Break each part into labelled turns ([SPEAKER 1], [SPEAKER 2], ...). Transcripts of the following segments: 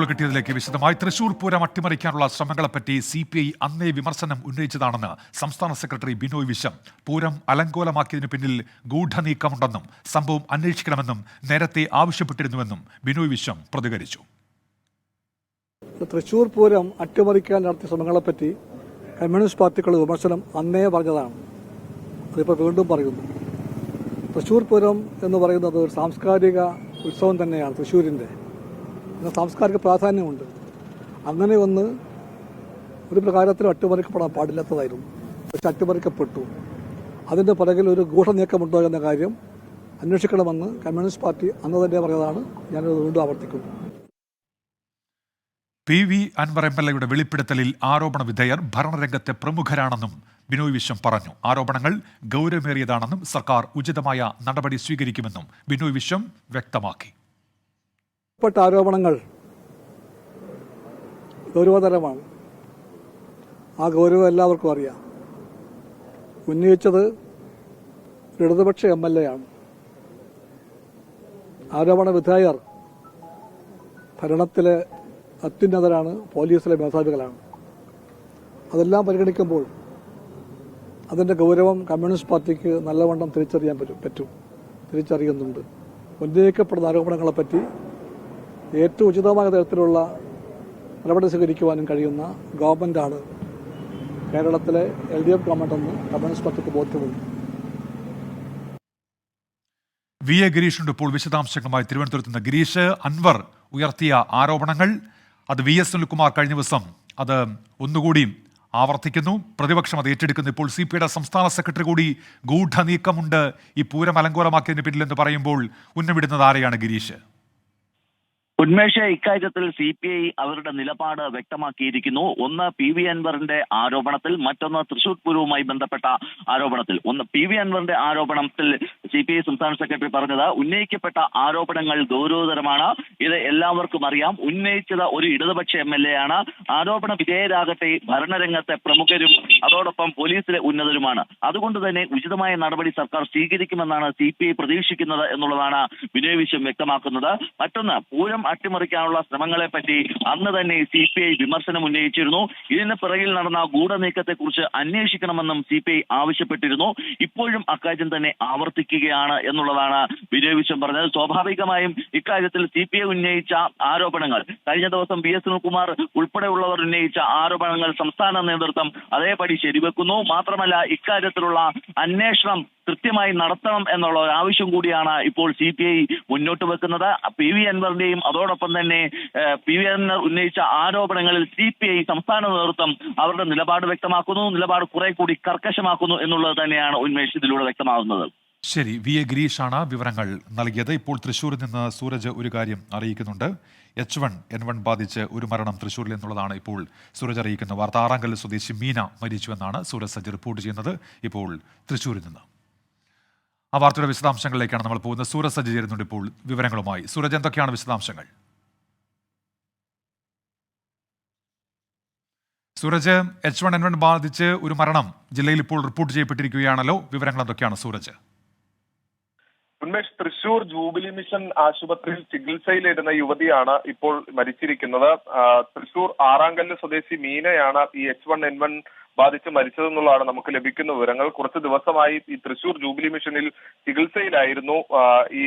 [SPEAKER 1] ഇപ്പോൾ കിട്ടിയതിലേക്ക് വിശദമായി. തൃശൂർ പൂരം അട്ടിമറിക്കാനുള്ള ശ്രമങ്ങളെപ്പറ്റി സി പി ഐ അന്നേ വിമർശനം ഉന്നയിച്ചതാണെന്ന് സംസ്ഥാന സെക്രട്ടറി ബിനോയ് വിശ്വം. പൂരം അലങ്കോലമാക്കിയതിനു പിന്നിൽ ഗൂഢനീക്കമുണ്ടെന്നും സംഭവം അന്വേഷിക്കണമെന്നും നേരത്തെ ആവശ്യപ്പെട്ടിരുന്നുവെന്നും ബിനോയ് വിശ്വം പ്രതികരിച്ചു.
[SPEAKER 2] തൃശൂർ പൂരം അട്ടിമറിക്കാൻ നടത്തിയ ശ്രമങ്ങളെപ്പറ്റി കമ്മ്യൂണിസ്റ്റ് പാർട്ടികളുടെ വിമർശനം അന്നേ പറഞ്ഞതാണ്. അതിപ്പോൾ വീണ്ടും പറയുന്നു. തൃശൂർ പൂരം എന്ന് പറയുന്നത് ഒരു സാംസ്കാരിക ഉത്സവം തന്നെയാണ് തൃശ്ശൂരിന്റെ സാംസ്കാരിക പ്രാധാന്യമുണ്ട്. അങ്ങനെ ഒന്ന് ഒരു പ്രകാരത്തിൽ അട്ടിമറിക്കപ്പെടാൻ പാടില്ലാത്തതായിരുന്നു. പക്ഷെ അട്ടിമറിക്കപ്പെട്ടു. അതിന്റെ പുറകിൽ ഒരു ഗൂഢനീക്കമുണ്ടോ എന്ന കാര്യം അന്വേഷിക്കണമെന്ന് കമ്മ്യൂണിസ്റ്റ് പാർട്ടി അന്ന് തന്നെ പറഞ്ഞതാണ്. ഞാനത് വീണ്ടും ആവർത്തിക്കുന്നു.
[SPEAKER 1] P V Anvar M L എയുടെ വെളിപ്പെടുത്തലിൽ ആരോപണ വിധേയർ ഭരണരംഗത്തെ പ്രമുഖരാണെന്നും ബിനോയ് വിശ്വം പറഞ്ഞു. ആരോപണങ്ങൾ ഗൗരവമേറിയതാണെന്നും സർക്കാർ ഉചിതമായ നടപടി സ്വീകരിക്കുമെന്നും ബിനോയ് വിശ്വം വ്യക്തമാക്കി.
[SPEAKER 2] പ്പെട്ട ആരോപണങ്ങൾ ഗൗരവതരമാണ്. ആ ഗൗരവം എല്ലാവർക്കും അറിയാം. ഉന്നയിച്ചത് ഇടതുപക്ഷ എം എൽ എ ആണ്. ആരോപണ വിധേയർ ഭരണത്തിലെ അത്യുന്നതരാണ് പോലീസിലെ മേധാവികളാണ്. അതെല്ലാം പരിഗണിക്കുമ്പോൾ അതിന്റെ ഗൗരവം കമ്മ്യൂണിസ്റ്റ് പാർട്ടിക്ക് നല്ലവണ്ണം തിരിച്ചറിയാൻ പറ്റും പറ്റും തിരിച്ചറിയുന്നുണ്ട്. ഉന്നയിക്കപ്പെടുന്ന ആരോപണങ്ങളെപ്പറ്റി ഏറ്റവും ഉചിതമായ തരത്തിലുള്ള നടപടി സ്വീകരിക്കുവാനും കഴിയുന്ന ഗവൺമെന്റാണ് കേരളത്തിലെ എൽ ഡി എഫ് ഗവൺമെന്റെന്ന് കമ്മ്യൂണിസ്റ്റ് പാർട്ടിക്ക് ബോധ്യമുണ്ട്.
[SPEAKER 1] വി എ ഗിരീഷുണ്ട് ഇപ്പോൾ വിശദാംശങ്ങളുമായി തിരുവനന്തപുരത്ത് നിന്ന്. ഗിരീഷ് അൻവർ ഉയർത്തിയ ആരോപണങ്ങൾ. അത് വി എസ് സുനിൽകുമാർ കഴിഞ്ഞ ദിവസം അത് ഒന്നുകൂടി ആവർത്തിക്കുന്നു. പ്രതിപക്ഷം അത് ഏറ്റെടുക്കുന്നു. ഇപ്പോൾ സി പിയുടെ സംസ്ഥാന സെക്രട്ടറി കൂടി ഗൂഢനീക്കമുണ്ട്. ഈ പൂരം അലങ്കോലമാക്കിയതിന് പിന്നിലെന്ന് പറയുമ്പോൾ ഉന്നമിടുന്നത് ആരെയാണ് ഗിരീഷ്?
[SPEAKER 3] ഉന്മേഷ ഇക്കാര്യത്തിൽ സി പി ഐ അവരുടെ നിലപാട് വ്യക്തമാക്കിയിരിക്കുന്നു. ഒന്ന് പി വി അൻവറിന്റെ ആരോപണത്തിൽ മറ്റൊന്ന് തൃശൂർ പൂരവുമായി ബന്ധപ്പെട്ട ആരോപണത്തിൽ. ഒന്ന് പി വി അൻവറിന്റെ ആരോപണത്തിൽ സി പി ഐ സംസ്ഥാന സെക്രട്ടറി പറഞ്ഞത് ഉന്നയിക്കപ്പെട്ട ആരോപണങ്ങൾ ഗൗരവതരമാണ്. ഇത് എല്ലാവർക്കും അറിയാം. ഉന്നയിച്ചത് ഒരു ഇടതുപക്ഷ എം എൽ എ ആണ്. ആരോപണ വിധേയരാകട്ടെ ഭരണരംഗത്തെ പ്രമുഖരും അതോടൊപ്പം പോലീസിലെ ഉന്നതരുമാണ്. അതുകൊണ്ട് തന്നെ ഉചിതമായ നടപടി സർക്കാർ സ്വീകരിക്കുമെന്നാണ് സി പി ഐ പ്രതീക്ഷിക്കുന്നത് എന്നുള്ളതാണ് വിനയ് വിശ്വം വ്യക്തമാക്കുന്നത്. മറ്റൊന്ന് പൂരം അട്ടിമറിക്കാനുള്ള ശ്രമങ്ങളെ പറ്റി അന്ന് തന്നെ സി പി ഐ വിമർശനം ഉന്നയിച്ചിരുന്നു. ഇതിന് പിറകിൽ നടന്ന ഗൂഢനീക്കത്തെക്കുറിച്ച് അന്വേഷിക്കണമെന്നും സി പി ഐ ആവശ്യപ്പെട്ടിരുന്നു. ഇപ്പോഴും അക്കാര്യം തന്നെ ആവർത്തിക്കുകയാണ് എന്നുള്ളതാണ് വിജയ് വിശ്വം പറഞ്ഞത്. സ്വാഭാവികമായും ഇക്കാര്യത്തിൽ സി പി ഐ ഉന്നയിച്ച ആരോപണങ്ങൾ കഴിഞ്ഞ ദിവസം വി എസ് സുനിൽകുമാർ ഉൾപ്പെടെയുള്ളവർ ഉന്നയിച്ച ആരോപണങ്ങൾ സംസ്ഥാന നേതൃത്വം അതേപടി ശരിവെക്കുന്നു. മാത്രമല്ല ഇക്കാര്യത്തിലുള്ള അന്വേഷണം കൃത്യമായി നടത്തണം എന്നുള്ള ഒരു ആവശ്യം കൂടിയാണ് ഇപ്പോൾ സി പി ഐ മുന്നോട്ട് വെക്കുന്നത്. പി വി അൻവറിന്റെയും അതോടൊപ്പം തന്നെ പി വി അൻവർ ഉന്നയിച്ച ആരോപണങ്ങളിൽ സി പി ഐ സംസ്ഥാന നേതൃത്വം അവരുടെ നിലപാട് വ്യക്തമാക്കുന്നു. നിലപാട് കുറെ കൂടി കർക്കശമാക്കുന്നു എന്നുള്ളത് തന്നെയാണ് ഉന്മേഷ് ഇതിലൂടെ വ്യക്തമാകുന്നത്.
[SPEAKER 1] ശരി വി എ ആണ് വിവരങ്ങൾ നൽകിയത്. ഇപ്പോൾ തൃശ്ശൂരിൽ നിന്ന് സൂരജ് ഒരു കാര്യം അറിയിക്കുന്നുണ്ട്. എച്ച് വൺ എൻ വൺ ബാധിച്ച് ഒരു മരണം തൃശ്ശൂരിൽ എന്നുള്ളതാണ് ഇപ്പോൾ സൂരജ് അറിയിക്കുന്ന വാർത്ത ആറാങ്കൽ സ്വദേശി മീന മരിച്ചുവെന്നാണ് സൂരജ് സജ്ജ് റിപ്പോർട്ട് ചെയ്യുന്നത്. ഇപ്പോൾ തൃശ്ശൂരിൽ നിന്ന്. ആ വാർത്തയുടെ വിശദാംശങ്ങളിലേക്കാണ് നമ്മൾ പോകുന്നത്. സൂരജ് സജ്ജീകരിക്കുന്നുണ്ട് ഇപ്പോൾ വിവരങ്ങളുമായി. സൂരജ് എന്തൊക്കെയാണ് വിശദാംശങ്ങൾ? Sooraj H one N one ബാധിച്ച് ഒരു മരണം ജില്ലയിൽ ഇപ്പോൾ റിപ്പോർട്ട് ചെയ്യപ്പെട്ടിരിക്കുകയാണല്ലോ. വിവരങ്ങൾ എന്തൊക്കെയാണ് സൂരജ്?
[SPEAKER 4] ഉന്മേഷ് തൃശൂർ ജൂബിലി മിഷൻ ആശുപത്രിയിൽ ചികിത്സയിലിരുന്ന യുവതിയാണ് ഇപ്പോൾ മരിച്ചിരിക്കുന്നത്. തൃശൂർ ആറാങ്കല്ല് സ്വദേശി മീനയാണ് ഈ എച്ച് വൺ എൻ വൺ ബാധിച്ച് മരിച്ചതെന്നുള്ളതാണ് നമുക്ക് ലഭിക്കുന്ന വിവരങ്ങൾ. കുറച്ച് ദിവസമായി ഈ തൃശൂർ ജൂബിലി മിഷനിൽ ചികിത്സയിലായിരുന്നു ഈ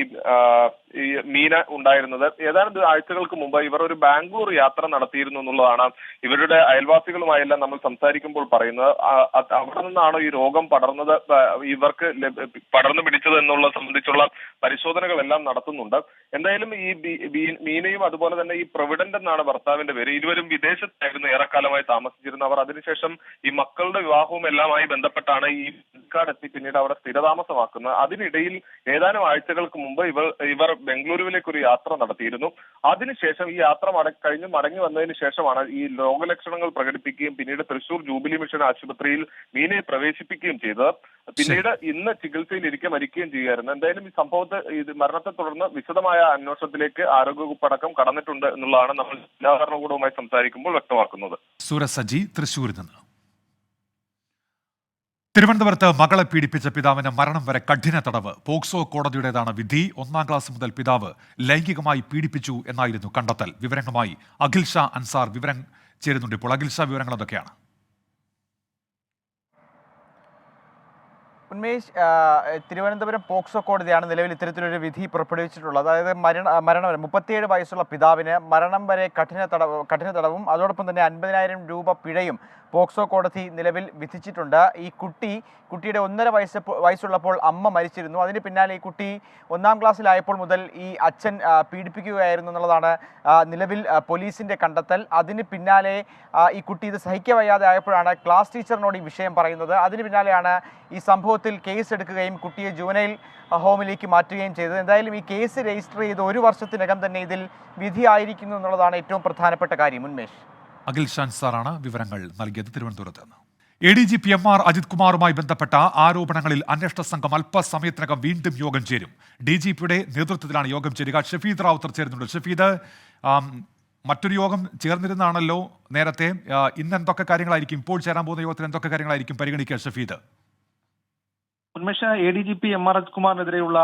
[SPEAKER 4] ഈ മീന ഉണ്ടായിരുന്നത്. ഏതാനും ദി- ആഴ്ചകൾക്ക് മുമ്പ് ഇവർ ഒരു ബാംഗ്ലൂർ യാത്ര നടത്തിയിരുന്നു എന്നുള്ളതാണ് ഇവരുടെ അയൽവാസികളുമായെല്ലാം നമ്മൾ സംസാരിക്കുമ്പോൾ പറയുന്നത്. അവിടെ നിന്നാണ് ഈ രോഗം പടർന്നത് ഇവർക്ക് പടർന്നു പിടിച്ചത് എന്നുള്ള സംബന്ധിച്ചുള്ള പരിശോധനകളെല്ലാം നടത്തുന്നുണ്ട്. എന്തായാലും ഈ മീനയും അതുപോലെ തന്നെ ഈ പ്രൊവിഡന്റ് എന്നാണ് ഭർത്താവിന്റെ പേര്. ഇരുവരും വിദേശത്തായിരുന്നു ഏറെക്കാലമായി താമസിച്ചിരുന്നവർ അതിനുശേഷം ഈ മക്കളുടെ വിവാഹവും എല്ലാമായി ബന്ധപ്പെട്ടാണ് ഈ കാർഡ് എത്തി പിന്നീട് അവിടെ സ്ഥിരതാമസമാക്കുന്നത്. അതിനിടയിൽ ഏതാനും ആഴ്ചകൾക്ക് മുമ്പ് ഇവർ ഇവർ ബംഗളൂരുവിലേക്ക് ഒരു യാത്ര നടത്തിയിരുന്നു. അതിനുശേഷം ഈ യാത്ര കഴിഞ്ഞ് മടങ്ങി വന്നതിന് ശേഷമാണ് ഈ രോഗലക്ഷണങ്ങൾ പ്രകടിപ്പിക്കുകയും പിന്നീട് തൃശൂർ ജൂബിലി മിഷൻ ആശുപത്രിയിൽ മീനയെ പ്രവേശിപ്പിക്കുകയും ചെയ്തത്. പിന്നീട് ഇന്ന് ചികിത്സയിലിരിക്കെ മരിക്കുകയും ചെയ്യുകയായിരുന്നു. എന്തായാലും ഈ സംഭവത്തെ ഇത് മരണത്തെ തുടർന്ന് വിശദമായ അന്വേഷണത്തിലേക്ക് ആരോഗ്യവകുപ്പ് അടക്കം കടന്നിട്ടുണ്ട് എന്നുള്ളതാണ് നമ്മൾ ജില്ലാ ഭരണകൂടവുമായി സംസാരിക്കുമ്പോൾ വ്യക്തമാക്കുന്നത്.
[SPEAKER 1] സൂരജ് സജി തൃശ്ശൂരിൽ നിന്ന്. തിരുവനന്തപുരത്ത് മകളെ പീഡിപ്പിച്ച പിതാവിന് മരണം വരെ കഠിന തടവ്. പോക്സോ കോടതിയുടേതാണ് വിധി. ഒന്നാം ക്ലാസ് മുതൽ പിതാവ് ലൈംഗികമായി പീഡിപ്പിച്ചു എന്നായിരുന്നു കണ്ടെത്തൽ. വിവരങ്ങളുമായി അഖിൽ ഷാ അൻസാർ വിവരം ചേരുന്നുണ്ട് ഇപ്പോൾ. അഖിൽ ഷാ വിവരങ്ങൾ എന്തൊക്കെയാണ്?
[SPEAKER 5] ഉന്മേഷ് തിരുവനന്തപുരം പോക്സോ കോടതിയാണ് നിലവിൽ ഇത്തരത്തിലൊരു വിധി പുറപ്പെടുവിച്ചിട്ടുള്ളത്. അതായത് മരണ മരണം വരെ മുപ്പത്തിയേഴ് വയസ്സുള്ള പിതാവിന് മരണം വരെ കഠിന തടവ് കഠിന തടവും അതോടൊപ്പം തന്നെ അൻപതിനായിരം രൂപ പിഴയും പോക്സോ കോടതി നിലവിൽ വിധിച്ചിട്ടുണ്ട്. ഈ കുട്ടി കുട്ടിയുടെ ഒന്നര വയസ്സ് വയസ്സുള്ളപ്പോൾ അമ്മ മരിച്ചിരുന്നു. അതിന് പിന്നാലെ ഈ കുട്ടി ഒന്നാം ക്ലാസ്സിലായപ്പോൾ മുതൽ ഈ അച്ഛൻ പീഡിപ്പിക്കുകയായിരുന്നു എന്നുള്ളതാണ് നിലവിൽ പോലീസിന്റെ കണ്ടെത്തൽ. അതിന് പിന്നാലെ ഈ കുട്ടി ഇത് സഹിക്കവയ്യാതെ ആയപ്പോഴാണ് ക്ലാസ് ടീച്ചറിനോട് ഈ വിഷയം പറയുന്നത്. അതിന് പിന്നാലെയാണ് ഈ സംഭവത്തിൽ കേസ് എടുക്കുകയും കുട്ടിയെ ജുവനൈൽ ഹോമിലേക്ക് മാറ്റുകയും ചെയ്തത്. എന്തായാലും ഈ കേസ് രജിസ്റ്റർ ചെയ്ത് ഒരു വർഷത്തിനകം തന്നെ ഇതിൽ വിധിയായിരിക്കുന്നു എന്നുള്ളതാണ് ഏറ്റവും പ്രധാനപ്പെട്ട കാര്യം. ഉന്മേഷ്.
[SPEAKER 1] അഖിൽ ഷാൻ സാറാണ് വിവരങ്ങൾ നൽകിയത് തിരുവനന്തപുരത്ത് നിന്ന്. A D G P M R Ajith കുമാറുമായി ബന്ധപ്പെട്ട ആരോപണങ്ങളിൽ അന്വേഷണ സംഘം അല്പസമയത്തിനകം വീണ്ടും യോഗം ചേരും. ഡി ജി പിയുടെ നേതൃത്വത്തിലാണ് യോഗം ചേരുക. ഷഫീദ് റാവുത്തർ ചേരുന്നുണ്ട്. ഷഫീദ് മറ്റൊരു യോഗം ചേർന്നിരുന്നാണല്ലോ നേരത്തെ. ഇന്ന് എന്തൊക്കെ കാര്യങ്ങളായിരിക്കും? ഇപ്പോൾ ചേരാൻ പോകുന്ന യോഗത്തിൽ എന്തൊക്കെ കാര്യങ്ങളായിരിക്കും പരിഗണിക്കുക Shafeed?
[SPEAKER 6] Unmesh A D G P M R S കുമാറിനെതിരെയുള്ള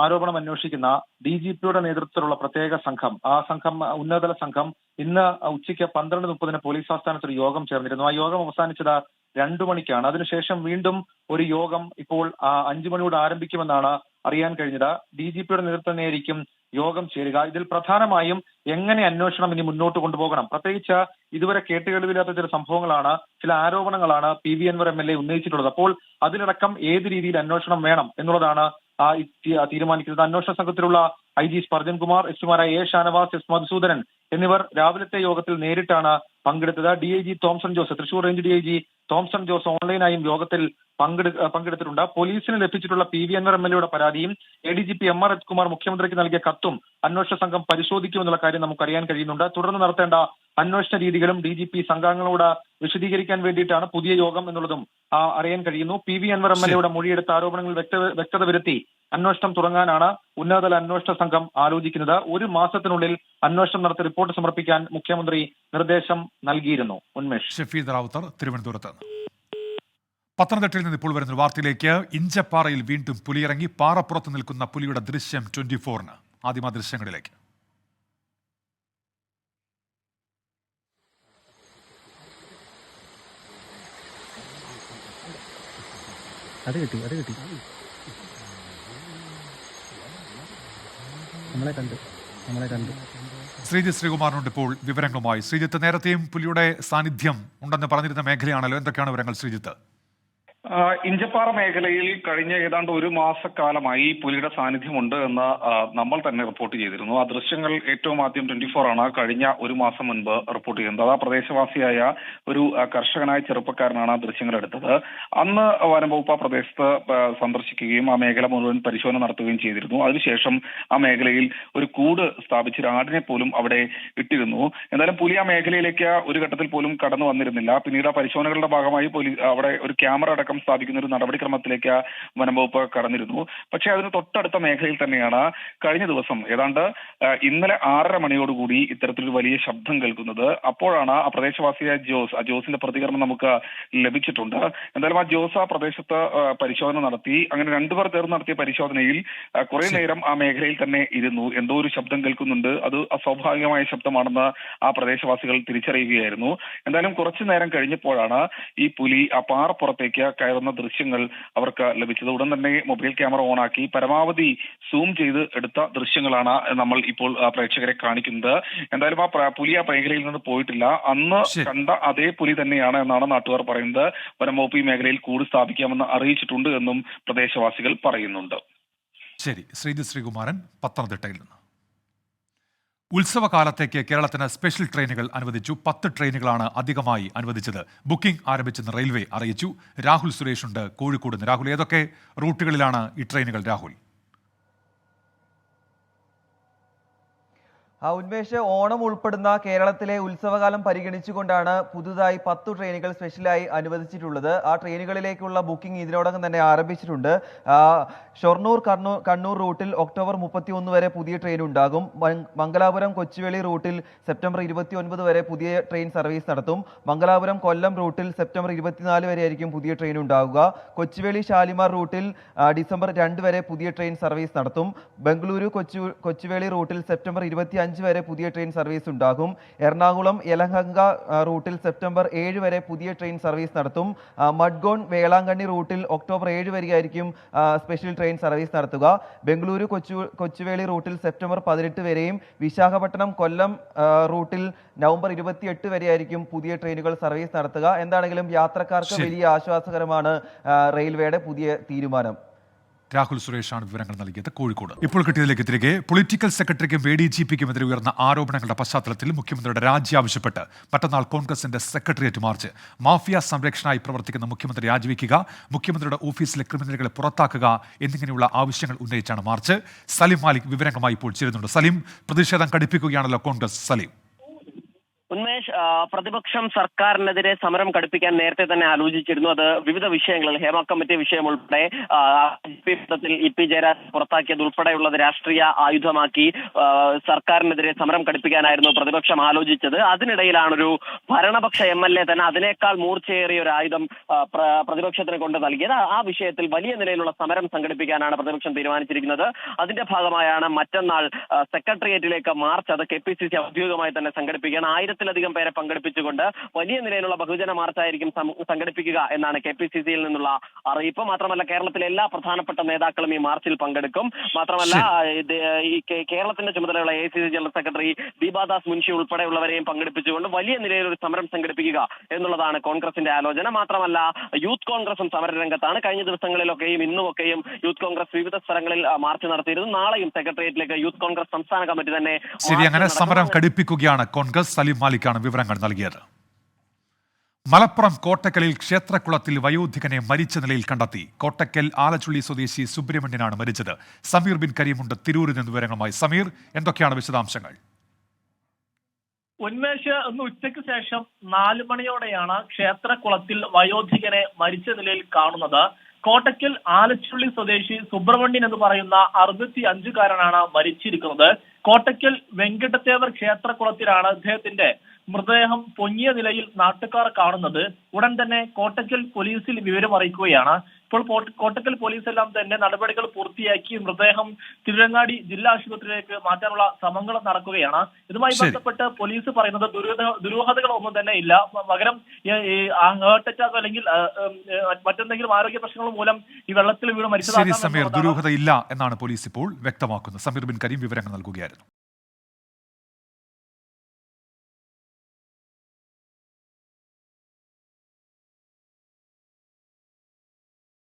[SPEAKER 6] ആരോപണം അന്വേഷിക്കുന്ന ഡി ജി പിയുടെ നേതൃത്വത്തിലുള്ള പ്രത്യേക സംഘം ആ സംഘം ഉന്നതതല സംഘം ഇന്ന് ഉച്ചയ്ക്ക് പന്ത്രണ്ട് മുപ്പതിന് പോലീസ് ആസ്ഥാനത്ത് ഒരു യോഗം ചേർന്നിരുന്നു. ആ യോഗം അവസാനിച്ചത് രണ്ടു മണിക്കാണ്. അതിനുശേഷം വീണ്ടും ഒരു യോഗം ഇപ്പോൾ അഞ്ചു മണിയോട് ആരംഭിക്കുമെന്നാണ് അറിയാൻ കഴിഞ്ഞത്. ഡി ജി പിയുടെ നേതൃത്വം തന്നെയായിരിക്കും യോഗം ചേരുക. ഇതിൽ പ്രധാനമായും എങ്ങനെ അന്വേഷണം ഇനി മുന്നോട്ട് കൊണ്ടുപോകണം. പ്രത്യേകിച്ച് ഇതുവരെ കേട്ടുകേൾവില്ലാത്ത ചില സംഭവങ്ങളാണ് ചില ആരോപണങ്ങളാണ് P V Anvar M L A ഉന്നയിച്ചിട്ടുള്ളത്. അപ്പോൾ അതിലടക്കം ഏത് രീതിയിൽ അന്വേഷണം വേണം എന്നുള്ളതാണ് തീരുമാനിക്കുന്നത്. അന്വേഷണ സംഘത്തിലുള്ള I G Spurgeon Kumar S പിമാരായ A Shanavas S Madhusoodanan എന്നിവർ രാവിലത്തെ യോഗത്തിൽ നേരിട്ടാണ് പങ്കെടുത്തത്. D I G Thomson Jose Thrissur range D I G Thomson Jose ഓൺലൈനായും യോഗത്തിൽ പങ്കെടു പങ്കെടുത്തിട്ടുണ്ട്. പോലീസിന് ലഭിച്ചിട്ടുള്ള P V Anvar M L എയുടെ പരാതിയും A D G P M R Ajkumar മുഖ്യമന്ത്രിക്ക് നൽകിയ കത്തും അന്വേഷണ സംഘം പരിശോധിക്കുമെന്നുള്ള കാര്യം നമുക്ക് അറിയാൻ കഴിയുന്നുണ്ട്. തുടർന്ന് നടത്തേണ്ട അന്വേഷണ രീതികളും ഡി ജി പി സംഘാംഗങ്ങളോട് വിശദീകരിക്കാൻ വേണ്ടിയിട്ടാണ് പുതിയ യോഗം എന്നുള്ളതും അറിയാൻ കഴിയുന്നു. P V Anvar M L എയുടെ മൊഴിയെടുത്ത ആരോപണങ്ങൾ വ്യക്ത വ്യക്തത വരുത്തി അന്വേഷണം തുടങ്ങാനാണ് ഉന്നതതല അന്വേഷണ സംഘം ആലോചിക്കുന്നത്. ഒരു മാസത്തിനുള്ളിൽ അന്വേഷണം നടത്തി റിപ്പോർട്ട് സമർപ്പിക്കാൻ മുഖ്യമന്ത്രി നിർദ്ദേശം നൽകിയിരുന്നു. ഉന്മേഷ്.
[SPEAKER 1] ഷഫീദ് റാവുത്തർ തിരുവനന്തപുരത്ത്. നിന്ന് പത്തനംതിട്ടയിൽ നിന്ന് ഇപ്പോൾ വരുന്ന വാർത്തയിലേക്ക് ഇഞ്ചപ്പാറയിൽ വീണ്ടും പുലിയിറങ്ങി പാറപ്പുറത്ത് നിൽക്കുന്ന പുലിയുടെ ദൃശ്യം ട്വന്റി ഫോറിന് ആദ്യമ ദൃശ്യങ്ങളിലേക്ക്.
[SPEAKER 7] അത് കിട്ടി അത് കിട്ടി. നമ്മളെ കണ്ടു. നമ്മളെ കണ്ടു.
[SPEAKER 1] ശ്രീജിത്ത് ശ്രീകുമാറിനുണ്ട് ഇപ്പോൾ വിവരങ്ങളുമായി. ശ്രീജിത്ത് നേരത്തെയും പുലിയുടെ സാന്നിധ്യം ഉണ്ടെന്ന് പറഞ്ഞിരുന്ന മേഖലയാണല്ലോ. എന്തൊക്കെയാണ് വിവരങ്ങൾ ശ്രീജിത്ത്?
[SPEAKER 8] ഇഞ്ചപ്പാറ മേഖലയിൽ കഴിഞ്ഞ ഏതാണ്ട് ഒരു മാസക്കാലമായി പുലിയുടെ സാന്നിധ്യമുണ്ട് എന്ന് നമ്മൾ തന്നെ റിപ്പോർട്ട് ചെയ്തിരുന്നു. ആ ദൃശ്യങ്ങൾ ഏറ്റവും ആദ്യം ട്വന്റി ഫോർ ആണ്. കഴിഞ്ഞ ഒരു മാസം മുൻപ് റിപ്പോർട്ട് ചെയ്യുന്നത്. ആ പ്രദേശവാസിയായ ഒരു കർഷകനായ ചെറുപ്പക്കാരനാണ് ആ ദൃശ്യങ്ങൾ എടുത്തത്. അന്ന് വനംവകുപ്പ് ആ പ്രദേശത്ത് സന്ദർശിക്കുകയും ആ മേഖല മുഴുവൻ പരിശോധന നടത്തുകയും ചെയ്തിരുന്നു. അതിനുശേഷം ആ മേഖലയിൽ ഒരു കൂട് സ്ഥാപിച്ച് ആടിനെ പോലും അവിടെ ഇട്ടിരുന്നു. എന്തായാലും പുലി ആ മേഖലയിലേക്ക് ഒരു ഘട്ടത്തിൽ പോലും കടന്നു വന്നിരുന്നില്ല. പിന്നീട് ആ പരിശോധനകളുടെ ഭാഗമായി പോലീസ് അവിടെ ഒരു ക്യാമറ അടക്കം സ്ഥാപിക്കുന്ന ഒരു നടപടിക്രമത്തിലേക്ക് വനംവകുപ്പ് കടന്നിരുന്നു. പക്ഷേ അതിന് തൊട്ടടുത്ത മേഖലയിൽ തന്നെയാണ് കഴിഞ്ഞ ദിവസം ഏതാണ്ട് ഇന്നലെ ആറര മണിയോടുകൂടി ഇത്തരത്തിലൊരു വലിയ ശബ്ദം കേൾക്കുന്നത്. അപ്പോഴാണ് ആ പ്രദേശവാസിയായ ജോസ് ആ ജോസിന്റെ പ്രതികരണം നമുക്ക് ലഭിച്ചിട്ടുണ്ട്. എന്തായാലും ആ ജോസ് ആ പ്രദേശത്ത് പരിശോധന നടത്തി അങ്ങനെ രണ്ടുപേർ ചേർന്ന് നടത്തിയ പരിശോധനയിൽ കുറെ നേരം ആ മേഖലയിൽ തന്നെ ഇരുന്നു. എന്തോ ഒരു ശബ്ദം കേൾക്കുന്നുണ്ട്. അത് അസ്വാഭാവികമായ ശബ്ദമാണെന്ന് ആ പ്രദേശവാസികൾ തിരിച്ചറിയുകയായിരുന്നു. എന്തായാലും കുറച്ചു നേരം കഴിഞ്ഞപ്പോഴാണ് ഈ പുലി ആ പാറപ്പുറത്തേക്ക് കയറുന്ന ദൃശ്യങ്ങൾ അവർക്ക് ലഭിച്ചത്. ഉടൻ തന്നെ മൊബൈൽ ക്യാമറ ഓണാക്കി പരമാവധി സൂം ചെയ്ത് എടുത്ത ദൃശ്യങ്ങളാണ് നമ്മൾ ഇപ്പോൾ പ്രേക്ഷകരെ കാണിക്കുന്നത്. എന്തായാലും ആ പുലി ആ മേഖലയിൽ നിന്ന് പോയിട്ടില്ല. അന്ന് കണ്ട അതേ പുലി തന്നെയാണ് എന്നാണ് നാട്ടുകാർ പറയുന്നത്. വനംവകുപ്പ് ഈ മേഖലയിൽ കൂട് സ്ഥാപിക്കാമെന്ന് അറിയിച്ചിട്ടുണ്ട് എന്നും പ്രദേശവാസികൾ പറയുന്നുണ്ട്.
[SPEAKER 1] ശരി. ശ്രീജിത് ശ്രീകുമാരൻ പത്തനംതിട്ടയിൽ നിന്ന്. ഉത്സവകാലത്തേക്ക് കേരളത്തിന് സ്പെഷ്യൽ ട്രെയിനുകൾ അനുവദിച്ചു. പത്ത് ട്രെയിനുകളാണ് അധികമായി അനുവദിച്ചത്. ബുക്കിംഗ് ആരംഭിച്ചെന്ന് റെയിൽവേ അറിയിച്ചു. രാഹുൽ സുരേഷ് ഉണ്ട് കോഴിക്കോട് രാഹുൽ ഏതൊക്കെ റൂട്ടുകളിലാണ് ഈ ട്രെയിനുകൾ? രാഹുൽ.
[SPEAKER 9] ഉന്മേഷ് ഓണം ഉൾപ്പെടുന്ന കേരളത്തിലെ ഉത്സവകാലം പരിഗണിച്ചുകൊണ്ടാണ് പുതുതായി പത്തു ട്രെയിനുകൾ സ്പെഷ്യലായി അനുവദിച്ചിട്ടുള്ളത്. ആ ട്രെയിനുകളിലേക്കുള്ള ബുക്കിംഗ് ഇതിനോടകം തന്നെ ആരംഭിച്ചിട്ടുണ്ട്. ഷൊർണൂർ കണ്ണൂർ കണ്ണൂർ റൂട്ടിൽ ഒക്ടോബർ മുപ്പത്തി ഒന്ന് വരെ പുതിയ ട്രെയിൻ ഉണ്ടാകും. മംഗലാപുരം കൊച്ചുവേളി റൂട്ടിൽ സെപ്റ്റംബർ ഇരുപത്തി ഒൻപത് വരെ പുതിയ ട്രെയിൻ സർവീസ് നടത്തും. മംഗലാപുരം കൊല്ലം റൂട്ടിൽ സെപ്റ്റംബർ ഇരുപത്തിനാല് വരെ ആയിരിക്കും പുതിയ ട്രെയിൻ ഉണ്ടാകുക കൊച്ചുവേളി ഷാലിമാർ റൂട്ടിൽ ഡിസംബർ രണ്ട് വരെ പുതിയ ട്രെയിൻ സർവീസ് നടത്തും. ബംഗളൂരു കൊച്ചു കൊച്ചുവേളി റൂട്ടിൽ സെപ്റ്റംബർ ഇരുപത്തി അഞ്ച് വരെ പുതിയ ട്രെയിൻ സർവീസ് ഉണ്ടാകും. എറണാകുളം യലഹങ്ക റൂട്ടിൽ സെപ്റ്റംബർ ഏഴ് വരെ പുതിയ ട്രെയിൻ സർവീസ് നടത്തും. മഡ്ഗോൺ വേളാങ്കണ്ണി റൂട്ടിൽ ഒക്ടോബർ ഏഴ് വരെയായിരിക്കും ആയിരിക്കും സ്പെഷ്യൽ ട്രെയിൻ സർവീസ് നടത്തുക. ബംഗളൂരു കൊച്ചു കൊച്ചുവേളി റൂട്ടിൽ സെപ്റ്റംബർ പതിനെട്ട് വരെയും വിശാഖപട്ടണം കൊല്ലം റൂട്ടിൽ നവംബർ ഇരുപത്തിയെട്ട് വരെയായിരിക്കും പുതിയ ട്രെയിനുകൾ സർവീസ് നടത്തുക. എന്താണെങ്കിലും യാത്രക്കാർക്ക് വലിയ ആശ്വാസകരമാണ് റെയിൽവേയുടെ പുതിയ തീരുമാനം.
[SPEAKER 1] രാഹുൽ സുരേഷാണ് വിവരങ്ങൾ നൽകിയത് കോഴിക്കോട്. ഇപ്പോൾ കിട്ടിയതിലേക്ക് തിരികെ പൊളിറ്റിക്കൽ സെക്രട്ടറിക്കും എ ഡി ജി പിക്കുമെതിരെ ഉയർന്ന ആരോപണങ്ങളുടെ പശ്ചാത്തലത്തിൽ മുഖ്യമന്ത്രിയുടെ രാജി ആവശ്യപ്പെട്ട് മറ്റന്നാൾ കോൺഗ്രസിന്റെ സെക്രട്ടേറിയറ്റ് മാർച്ച് മാഫിയ സംരക്ഷണായി പ്രവർത്തിക്കുന്ന മുഖ്യമന്ത്രി രാജിവെക്കുക മുഖ്യമന്ത്രിയുടെ ഓഫീസിലെ ക്രിമിനലുകളെ പുറത്താക്കുക എന്നിങ്ങനെയുള്ള ആവശ്യങ്ങൾ ഉന്നയിച്ചാണ് മാർച്ച്. സലിം മാലിക് വിവരങ്ങളുമായി ഇപ്പോൾ ചേരുന്നുണ്ട്. സലിം പ്രതിഷേധം കടുപ്പിക്കുകയാണല്ലോ കോൺഗ്രസ്. സലീം.
[SPEAKER 10] ഉന്മേഷ് പ്രതിപക്ഷം സർക്കാരിനെതിരെ സമരം കടുപ്പിക്കാൻ നേരത്തെ തന്നെ ആലോചിച്ചിരുന്നു. അത് വിവിധ വിഷയങ്ങളിൽ ഹേമ കമ്മിറ്റി വിഷയം ഉൾപ്പെടെ ഇ പി ജയരാജ് പുറത്താക്കിയത് ഉൾപ്പെടെയുള്ളത് രാഷ്ട്രീയ ആയുധമാക്കി സർക്കാരിനെതിരെ സമരം കടുപ്പിക്കാനായിരുന്നു പ്രതിപക്ഷം ആലോചിച്ചത്. അതിനിടയിലാണൊരു ഭരണപക്ഷ എം എൽ എ തന്നെ അതിനേക്കാൾ മൂർച്ചയേറിയ ഒരു ആയുധം പ്രതിപക്ഷത്തിന് കൊണ്ട് നൽകിയത്. ആ വിഷയത്തിൽ വലിയ നിലയിലുള്ള സമരം സംഘടിപ്പിക്കാനാണ് പ്രതിപക്ഷം തീരുമാനിച്ചിരിക്കുന്നത്. അതിന്റെ ഭാഗമായാണ് മറ്റന്നാൾ സെക്രട്ടേറിയറ്റിലേക്ക് മാർച്ച് അത് കെ പി സി സി ഔദ്യോഗികമായി തന്നെ സംഘടിപ്പിക്കുകയാണ് ആയിരത്തിലധികം പേരെ പങ്കെടുപ്പിച്ചുകൊണ്ട് വലിയ നിലയിലുള്ള ബഹുജന മാർച്ചായിരിക്കും സംഘടിപ്പിക്കുക എന്നാണ് കെ പി സി സിയിൽ നിന്നുള്ള അറിയിപ്പ്. മാത്രമല്ല കേരളത്തിലെ എല്ലാ പ്രധാനപ്പെട്ട നേതാക്കളും ഈ മാർച്ചിൽ പങ്കെടുക്കും. മാത്രമല്ല ഈ കേരളത്തിന്റെ ചുമതലയുള്ള A C C general secretary Deepa Das Munshi ഉൾപ്പെടെയുള്ളവരെയും പങ്കെടുപ്പിച്ചുകൊണ്ട് വലിയ നിലയിലൊരു സമരം സംഘടിപ്പിക്കുക എന്നുള്ളതാണ് കോൺഗ്രസിന്റെ ആലോചന. മാത്രമല്ല യൂത്ത് കോൺഗ്രസും സമരരംഗത്താണ് കഴിഞ്ഞ ദിവസങ്ങളിലൊക്കെയും ഇന്നുമൊക്കെയും യൂത്ത് കോൺഗ്രസ് വിവിധ സ്ഥലങ്ങളിൽ മാർച്ച് നടത്തിയിരുന്നു. നാളെയും സെക്രട്ടേറിയറ്റിലേക്ക് യൂത്ത് കോൺഗ്രസ് സംസ്ഥാന കമ്മിറ്റി തന്നെ
[SPEAKER 1] ശരി അങ്ങനെ സമരം കടുപ്പിക്കുകയാണ് കോൺഗ്രസ്. സലീം മാലിക്കാണ് വിവരങ്ങൾ നൽകിയത്. മലപ്പുറം കോട്ടക്കലിൽ ക്ഷേത്രക്കുളത്തിൽ വയോധികനെ മരിച്ച നിലയിൽ കണ്ടെത്തി. കോട്ടക്കൽ ആലച്ചുള്ളി സ്വദേശി സുബ്രഹ്മണ്യനാണ് മരിച്ചത്. സമീർ ബിൻ കരീമുണ്ട്. തിരൂരിൽ നിന്ന് വിവരങ്ങളുമായി. സമീർ എന്തൊക്കെയാണ് വിശദാംശങ്ങൾ?
[SPEAKER 11] ഉന്മേഷ് ഇന്ന് ഉച്ചയ്ക്ക് ശേഷം നാലു മണിയോടെയാണ് ക്ഷേത്രക്കുളത്തിൽ വയോധികനെ മരിച്ച നിലയിൽ കാണുന്നത്. കോട്ടക്കൽ ആലച്ചുള്ളി സ്വദേശി സുബ്രഹ്മണ്യൻ എന്ന് പറയുന്ന അറുപത്തി അഞ്ചുകാരനാണ് മരിച്ചിരിക്കുന്നത്. കോട്ടയ്ക്കൽ വെങ്കട്ടത്തേവർ ക്ഷേത്രകുളത്തിലാണ് അദ്ദേഹത്തിന്റെ മൃതദേഹം പൊങ്ങിയ നിലയിൽ നാട്ടുകാർ കാണുന്നത് ഉടൻ തന്നെ കോട്ടക്കൽ പോലീസിൽ വിവരം അറിയിക്കുകയാണ്. ഇപ്പോൾ കോട്ടക്കൽ പോലീസ് എല്ലാം തന്നെ നടപടികൾ പൂർത്തിയാക്കി മൃതദേഹം തിരുവങ്ങാടി ജില്ലാ ആശുപത്രിയിലേക്ക് മാറ്റാനുള്ള ശ്രമങ്ങൾ നടക്കുകയാണ്. ഇതുമായി ബന്ധപ്പെട്ട് പോലീസ് പറയുന്നത് ദുരൂഹ ദുരൂഹതകളൊന്നും തന്നെ ഇല്ല. പകരം ഹേർട്ട് അറ്റാക്ക് അല്ലെങ്കിൽ മറ്റെന്തെങ്കിലും ആരോഗ്യ പ്രശ്നങ്ങൾ മൂലം ഈ വെള്ളത്തിൽ വീണ് മരിച്ചതാണ്
[SPEAKER 1] സമീർ. ദുരൂഹതയില്ല എന്നാണ് പോലീസ് ഇപ്പോൾ വ്യക്തമാക്കുന്നത്. സമീർ ബിൻ കരീം വിവരങ്ങൾ നൽകുകയായിരുന്നു.